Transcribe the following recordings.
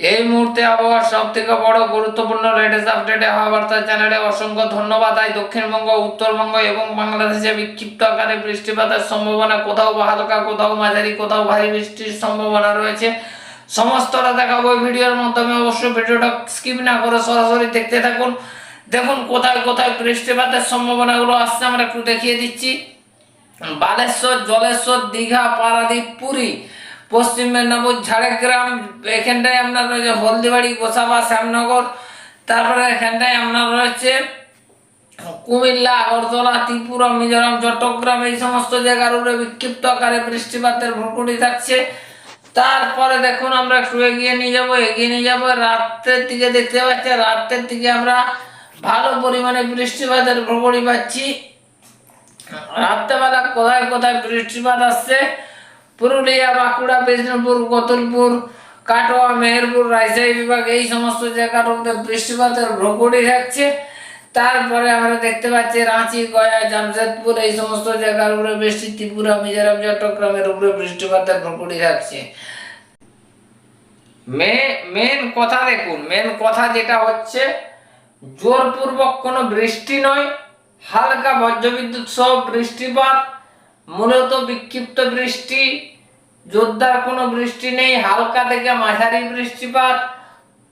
এই মুহূর্তে আবহাওয়ার সব থেকে বড় গুরুত্বপূর্ণ লেটেস্ট আপডেটে হওয়া বার্তা চ্যানেলে অসংখ্য ধন্যবাদ। আজ দক্ষিণবঙ্গ, উত্তরবঙ্গ এবং বাংলাদেশে বিক্ষিপ্ত আকারে বৃষ্টিপাতের সম্ভাবনা, কোথাও হালকা কোথাও মাঝারি, কোথাও ভারী বৃষ্টির সম্ভাবনা রয়েছে। সমস্তটা দেখাবো ভিডিওর মাধ্যমে। অবশ্যই ভিডিওটা স্কিপ না করে সরাসরি দেখতে থাকুন। দেখুন কোথায় কোথায় বৃষ্টিপাতের সম্ভাবনাগুলো আসছে, আমরা একটু দেখিয়ে দিচ্ছি। বালেশ্বর, জলেশ্বর, দীঘা, পারাদ্বীপ, পুরী। পশ্চিম মেদিনীপুর, ঝাড়গ্রাম, এখানটায় আপনার রয়েছে হলদিবাড়ি, গোসাবা, শ্যামনগর, তারপরে এখানটায় আপনার রয়েছে কুমিল্লা, আগরতলা, ত্রিপুরা, মিজোরাম, চট্টগ্রাম, এই সমস্ত জায়গার উপরে বিক্ষিপ্ত আকারে বৃষ্টিপাতের ভুকুটি থাকছে। তারপরে দেখুন, আমরা একটু এগিয়ে নিয়ে যাব, এগিয়ে নিয়ে যাব। রাত্রের দিকে দেখতে পাচ্ছি, রাত্রের দিকে আমরা ভালো পরিমাণে বৃষ্টিপাতের ভুকুটি পাচ্ছি। রাত্রেবেলা কোথায় কোথায় বৃষ্টিপাত আসছে পুরুলিয়া, বাঁকুড়া, বিষ্ণুপুর, কতুলপুর, কাটোয়া, মেহেরপুর, রাজশাহী বিভাগ, এই সমস্ত জায়গার মধ্যে বৃষ্টিপাতের ভ্রকুটি থাকছে। তারপরে আমরা দেখতে পাচ্ছি রাঁচি, গয়া, জামশেদপুর, এই সমস্ত জায়গার উপরে বৃষ্টি, ত্রিপুরা, মিজোরাম, চট্টগ্রামের উপরে বৃষ্টিপাতের ভ্রকুটি থাকছে। মেন কথা দেখুন, মেন কথা যেটা হচ্ছে, জোরপূর্বক কোনো বৃষ্টি নয়, হালকা বজ্রবিদ্যুৎ সহ বৃষ্টিপাত মূলত বিক্ষিপ্ত বৃষ্টি, জোরদার কোনো বৃষ্টি নেই, হালকা থেকে মাঝারি বৃষ্টিপাত,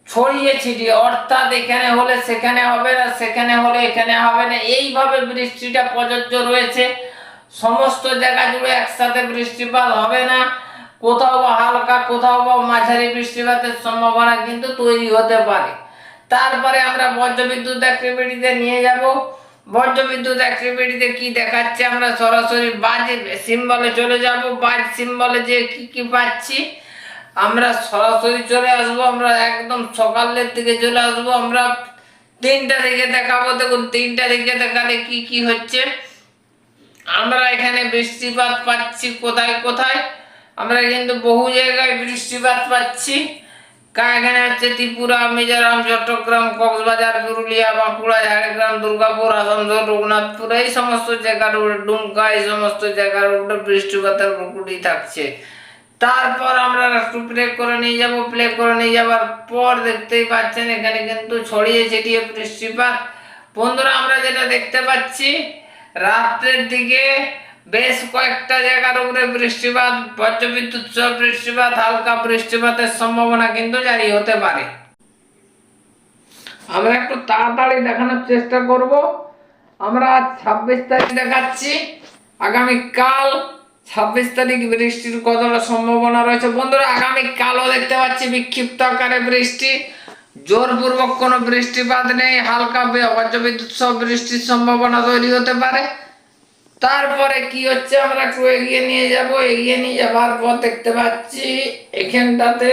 ছড়িয়ে ছিটিয়ে, অর্থাৎ এখানে হলে সেখানে হবে না, সেখানে হলে এখানে হবে না, এইভাবে বৃষ্টিটা প্রযোজ্য রয়েছে। সমস্ত জায়গা জুড়ে একসাথে বৃষ্টিপাত হবে না, কোথাও বা হালকা, কোথাও বা মাঝারি বৃষ্টিপাতের সম্ভাবনা কিন্তু তৈরি হতে পারে। তারপরে আমরা বজ্রবিদ্যুৎ অ্যাক্টিভিটিতে নিয়ে যাব। বজ্রবিদ্যুৎ অ্যাক্টিভিটিতে কি দেখাচ্ছে আমরা সরাসরি বাজ সিম্বলে চলে যাব। বাজ সিম্বলে যে কি কি পাচ্ছি, আমরা সরাসরি চলে আসব। আমরা একদম সকালের দিকে চলে আসব। আমরা তিনটা দিকে দেখাবো। দেখুন, তিনটা দিকে দেখালে কি কি হচ্ছে? আমরা এখানে বৃষ্টিপাত পাচ্ছি কোথায় কোথায়? আমরা কিন্তু বহু জায়গায় বৃষ্টিপাত পাচ্ছি। কা- এখানে হচ্ছে ত্রিপুরা মিজোরাম, চট্টগ্রাম, কক্সবাজার, পুরুলিয়া, বাঁকুড়া, ঝাড়গ্রাম, দুর্গাপুর, আসানসোল, রঘুনাথপুর, এই সমস্ত জায়গার ডুমকা, এই সমস্ত জায়গার উপরে বৃষ্টিপাতের প্রকৃতি থাকছে। তারপর আমরা একটু প্লে করে নিয়ে যাব। প্লে করে নিয়ে যাওয়ার পর দেখতেই পাচ্ছেন, এখানে কিন্তু ছড়িয়ে ছিটিয়ে বৃষ্টিপাত বন্ধুরা, আমরা যেটা দেখতে পাচ্ছি, রাত্রের দিকে বেশ কয়েকটা জায়গার উপরে বৃষ্টিপাত, বজ্রবিদ্যুৎ বৃষ্টিপাত, হালকা বৃষ্টিপাতের সম্ভাবনা কিন্তু জারি হতে পারে। আমরা একটু তাড়াতাড়ি দেখানোর চেষ্টা করব। আমরা ছাব্বিশ তারিখ দেখাচ্ছি। আগামীকাল ছাব্বিশ তারিখ বৃষ্টির কতটা সম্ভাবনা রয়েছে? বন্ধুরা আগামী কালও দেখতে পাচ্ছি বিক্ষিপ্ত আকারে বৃষ্টি। জোরপূর্বক কোনো বৃষ্টিপাত নেই। হালকা বজ্রবিদ্যুৎ সহ বৃষ্টির সম্ভাবনা তৈরি হতে পারে। তারপরে কি হচ্ছে? আমরা একটু এগিয়ে নিয়ে যাব, এগিয়ে নিয়ে যাবার পর দেখতে পাচ্ছি এখানটাতে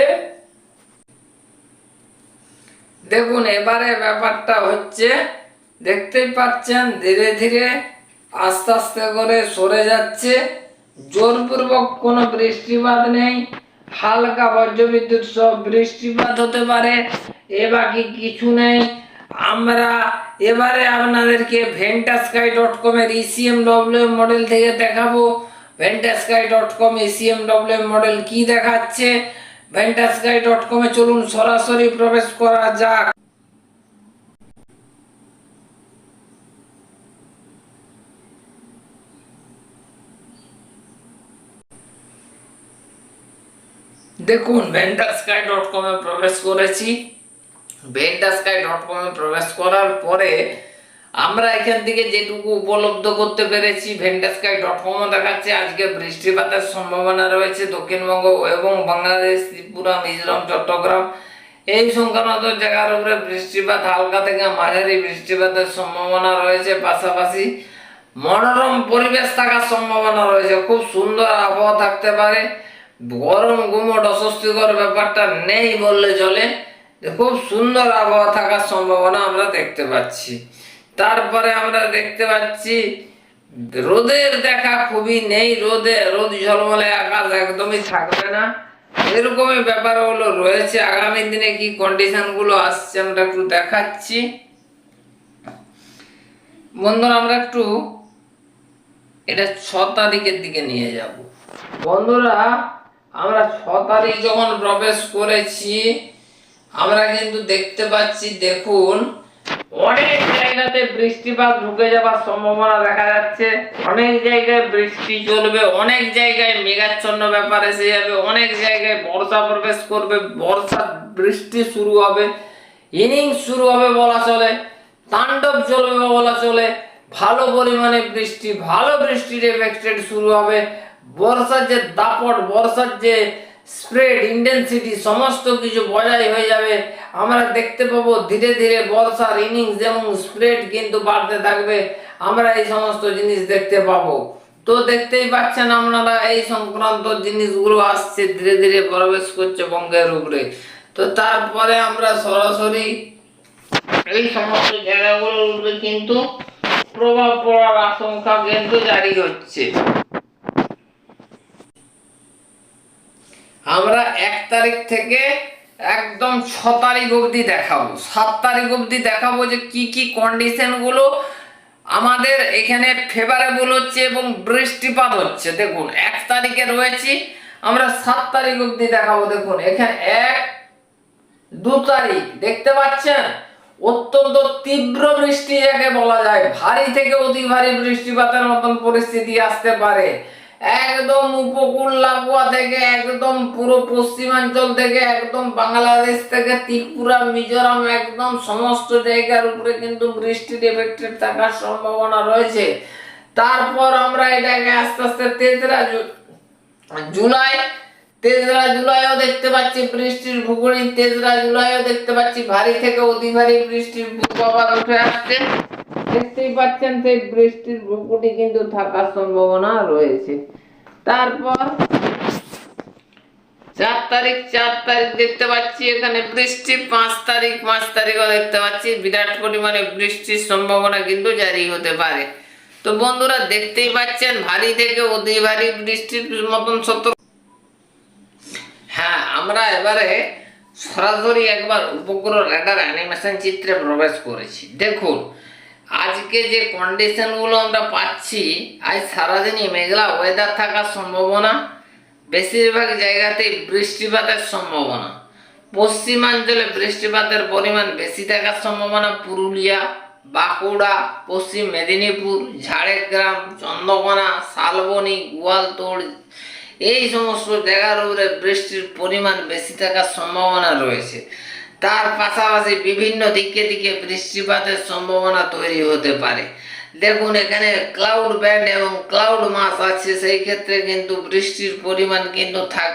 দেখুন, এবারে ব্যাপারটা হচ্ছে, দেখতেই পাচ্ছেন, ধীরে ধীরে আস্তে আস্তে করে সরে যাচ্ছে। জোরপূর্বক কোনো বৃষ্টিপাত নেই, হালকা বজ্রবিদ্যুৎ সব বৃষ্টিপাত হতে পারে, এ বাকি কিছু নেই। আমরা এবারে আপনাদেরকে ভেন্টাস্কাই ডট কমের ইসিএম ডব্লিউ মডেল থেকে দেখাবো। Ventusky dot com ECM W model কি দেখাচ্ছে? ভেন্টাস্কাই ডট কমে চলুন সরাসরি প্রবেশ করা যাক। দেখুন ভেন্টাস্কাই ডট কমে প্রবেশ করেছি। ভেন্টাস্কাই ডট কমে প্রবেশ করার পরে আমরা এখান থেকে যেটুকু উপলব্ধ করতে পেরেছি ভেন্টাস্কাই ডট কমও দেখাচ্ছে আজকে বৃষ্টিপাতের সম্ভাবনা রয়েছে দক্ষিণবঙ্গ এবং বাংলাদেশ, ত্রিপুরা, মিজোরাম, চট্টগ্রাম। এই সংক্রান্ত জায়গার উপরে বৃষ্টিপাত, হালকা থেকে মাঝারি বৃষ্টিপাতের সম্ভাবনা রয়েছে। পাশাপাশি মনোরম পরিবেশ থাকার সম্ভাবনা রয়েছে। খুব সুন্দর আবহাওয়া থাকতে পারে। গরম গুমট অস্বস্তিকর ব্যাপারটা নেই বললে চলে। খুব সুন্দর আবহাওয়া থাকার সম্ভাবনা আমরা দেখতে পাচ্ছি। তারপরে আমরা দেখতে পাচ্ছি, রোদের দেখা খুবই নেই, রোদে, রোদ ঝলমলে আকাশ একদমই থাকবে না। এরকমই ব্যাপার হলো রয়েছে। আগামী দিনে কি কন্ডিশনগুলো আসছে আমরা একটু দেখাচ্ছি। বন্ধুরা, আমরা একটু এটা ছ তারিখের দিকে নিয়ে যাব। বন্ধুরা, আমরা ছ তারিখ যখন প্রবেশ করেছি আমরা কিন্তু দেখতে পাচ্ছি, দেখুন। অনেক জায়গাতে বৃষ্টিপাত ঢুকে যাবার সম্ভাবনা দেখা যাচ্ছে। অনেক জায়গায় বৃষ্টি চলবে, অনেক জায়গায় মেঘাচ্ছন্ন ব্যাপার এসে যাবে, অনেক জায়গায় বর্ষা প্রবেশ করবে বর্ষা বৃষ্টি শুরু হবে, ইনিংস শুরু হবে বলা চলে, তাণ্ডব চলবে বলা চলে, ভালো পরিমাণে বৃষ্টি, ভালো বৃষ্টির এফেক্টেড শুরু হবে। বর্ষার যে দাপট, বর্ষার যে স্প্রেড ইন্টেন্সিটি সমস্ত কিছু বজায় হয়ে যাবে। আমরা দেখতে পাবো ধীরে ধীরে বর্ষার ইনিংস এবং স্প্রেড কিন্তু বাড়তে থাকবে, আমরা এই সমস্ত জিনিস দেখতে পাবো। তো দেখতেই পাচ্ছেন আপনারা, এই সংক্রান্ত জিনিসগুলো আসছে, ধীরে ধীরে প্রবেশ করছে বঙ্গের উপরে। তো তারপরে আমরা সরাসরি এই সমস্ত জায়গাগুলোর উপরে কিন্তু প্রভাব পড়ার আশঙ্কা কিন্তু জারি হচ্ছে। আমরা এক তারিখ থেকে একদম ছ তারিখ অবধি দেখাবো। সাত তারিখ অবধি দেখাবো যে কি কি কন্ডিশনগুলো আমাদের এখানে ফেভারেবল হচ্ছে এবং বৃষ্টিপাত হচ্ছে। দেখুন, এক তারিখে রয়েছি, আমরা সাত তারিখ অবধি দেখাবো। দেখুন, এখানে এক, দু তারিখ, দেখতে পাচ্ছেন? অত্যন্ত তীব্র বৃষ্টি যাকে বলা যায়। ভারী থেকে অতি ভারী বৃষ্টিপাতের মতন পরিস্থিতি আসতে পারে। একদম উপকূল লাগোয়া থেকে, একদম পুরো পশ্চিমাঞ্চল থেকে, একদম বাংলাদেশ থেকে, ত্রিপুরা, মিজোরাম, একদম সমস্ত জায়গার উপরে কিন্তু বৃষ্টির এফেক্টেড থাকার সম্ভাবনা রয়েছে। তারপর আমরা এটাকে আস্তে আস্তে তেসরা জুলাই, তেসরা জুলাইও দেখতে পাচ্ছি বৃষ্টির ভূগোড়ি তেসরা জুলাইও দেখতে পাচ্ছি ভারী থেকে অতি ভারী বৃষ্টির পূর্বাভাস উঠে আসছে। দেখতেই পাচ্ছেন সেই বৃষ্টির ভূগোটি কিন্তু থাকার সম্ভাবনা রয়েছে। তারপর চার তারিখ চার তারিখ দেখতে পাচ্ছি এখানে বৃষ্টি, পাঁচ তারিখ, পাঁচ তারিখও দেখতে পাচ্ছি। বিরাট পরিমাণে বৃষ্টির সম্ভাবনা কিন্তু জারি হতে পারে। তো বন্ধুরা, দেখতেই পাচ্ছেন, ভারী থেকে অতি ভারী বৃষ্টির মতন সতর্ক হ্যাঁ আমরা এবারে সরাসরি একবার উপগ্রহ রেডার অ্যানিমেশন চিত্রে প্রবেশ করেছি। দেখুন আজকে যে কন্ডিশনগুলো আমরা পাচ্ছি, আজ সারাদিনই মেঘলা ওয়েদার থাকার সম্ভাবনা। বেশিরভাগ জায়গাতেই বৃষ্টিপাতের সম্ভাবনা। পশ্চিমাঞ্চলে বৃষ্টিপাতের পরিমাণ বেশি থাকার সম্ভাবনা পুরুলিয়া, বাঁকুড়া, পশ্চিম মেদিনীপুর, ঝাড়গ্রাম, চন্দ্রকোনা, শালবনী, গোয়ালতোড়, এই সমস্ত জায়গার উপরে বৃষ্টির পরিমাণ বেশি থাকার সম্ভাবনা রয়েছে। তার পাশাপাশি বিভিন্ন দিকে দিকে বৃষ্টিপাতের সম্ভাবনা তৈরি হতে পারে। দেখুন, এখানে ক্লাউড ব্যান্ড এবং ক্লাউড মাস আছে, সেই ক্ষেত্রে কিন্তু বৃষ্টির পরিমাণ কিন্তু থাক,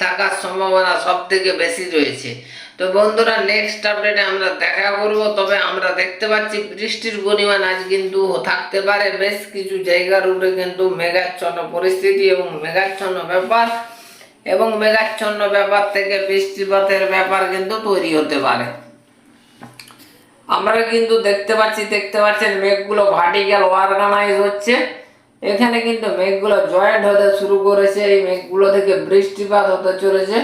থাকার সম্ভাবনা সব থেকে বেশি রয়েছে। তো বন্ধুরা নেক্সট আপডেটে আমরা দেখা করব, তবে আমরা দেখতে পাচ্ছি বৃষ্টির পরিমাণ আজ কিন্তু থাকতে পারে। বেশ কিছু জায়গার উপরে কিন্তু মেঘাচ্ছন্ন পরিস্থিতি এবং মেঘাচ্ছন্ন ব্যাপার এবং মেঘাচ্ছন্ন ব্যাপার থেকে বৃষ্টিপাতের ব্যাপার কিন্তু তৈরি হতে পারে। আমরা কিন্তু দেখতে পাচ্ছি, দেখতে পাচ্ছেন মেঘগুলো ভার্টিক্যাল অর্গানাইজ হচ্ছে। এখানে কিন্তু মেঘগুলো জয়েন্ট হতে শুরু করেছে, এই মেঘগুলো থেকে বৃষ্টিপাত হতে চলেছে।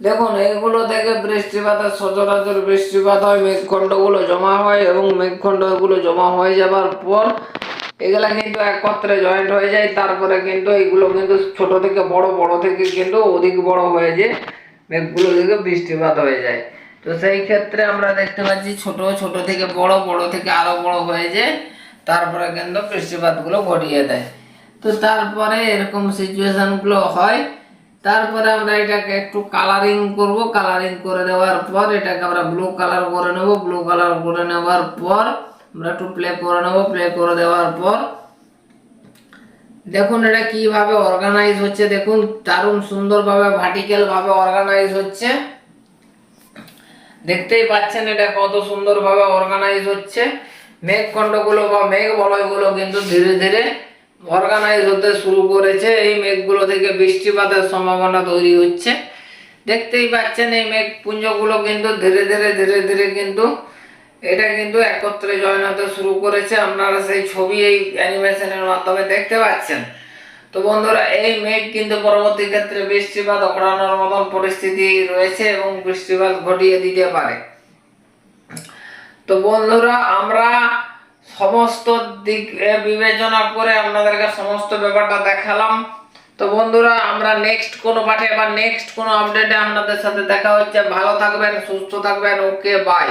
দেখুন এইগুলো থেকে বৃষ্টিপাতের সচরাচর বৃষ্টিপাত হয়, মেঘখণ্ডগুলো জমা হয় এবং মেঘখণ্ডগুলো জমা হয়ে যাবার পর এগুলা কিন্তু একত্রে জয়েন্ট হয়ে যায়, তারপরে কিন্তু এইগুলো কিন্তু ছোট থেকে বড় বড় থেকে কিন্তু অধিক বড় হয়ে যায় মেঘগুলো থেকে বৃষ্টিপাত হয়ে যায়। তো সেই ক্ষেত্রে আমরা দেখতে পাচ্ছি ছোট ছোট থেকে বড় বড় থেকে আরও বড় হয়ে যায় তারপরে কিন্তু বৃষ্টিপাতগুলো ঘটিয়ে দেয়। তো তারপরে এরকম সিচুয়েশনগুলো হয়। তারপরে আমরা এটাকে একটু কালারিং করব। কালারিং করে দেওয়ার পর এটাকে আমরা ব্লু কালার করে নেব। ব্লু কালার করে নেওয়ার পর আমরা একটু প্লে করে নেব প্লে করে দেওয়ার পর দেখুন এটা কীভাবে অর্গানাইজ হচ্ছে। দেখুন, দারুণ সুন্দরভাবে ভার্টিক্যাল ভাবে অর্গানাইজ হচ্ছে। দেখতেই পাচ্ছেন এটা কত সুন্দরভাবে অর্গানাইজ হচ্ছে। মেঘখণ্ডগুলো বা মেঘ বলয়গুলো কিন্তু ধীরে ধীরে অর্গানাইজ হতে শুরু করেছে। এই মেঘগুলো থেকে বৃষ্টিপাতের সম্ভাবনা তৈরি হচ্ছে। দেখতেই পাচ্ছেন এই মেঘ পুঞ্জগুলো কিন্তু ধীরে ধীরে ধীরে ধীরে কিন্তু এটা কিন্তু একত্রে জয়েন হতে শুরু করেছে। আপনারা সেই ছবি এই অ্যানিমেশনের মাধ্যমে দেখতে পাচ্ছেন। তো বন্ধুরা, এই মেঘ কিন্তু পরবর্তী ক্ষেত্রে বৃষ্টিপাত ঘটানোর মতন পরিস্থিতি রয়েছে এবং বৃষ্টিপাত ঘটিয়ে দিতে পারে। তো বন্ধুরা, আমরা সমস্ত দিক বিবেচনা করে আপনাদেরকে সমস্ত ব্যাপারটা দেখালাম। তো বন্ধুরা, আমরা নেক্সট কোনো পাঠে বা নেক্সট কোনো আপডেটে আপনাদের সাথে দেখা হচ্ছে। ভালো থাকবেন, সুস্থ থাকবেন ওকে বাই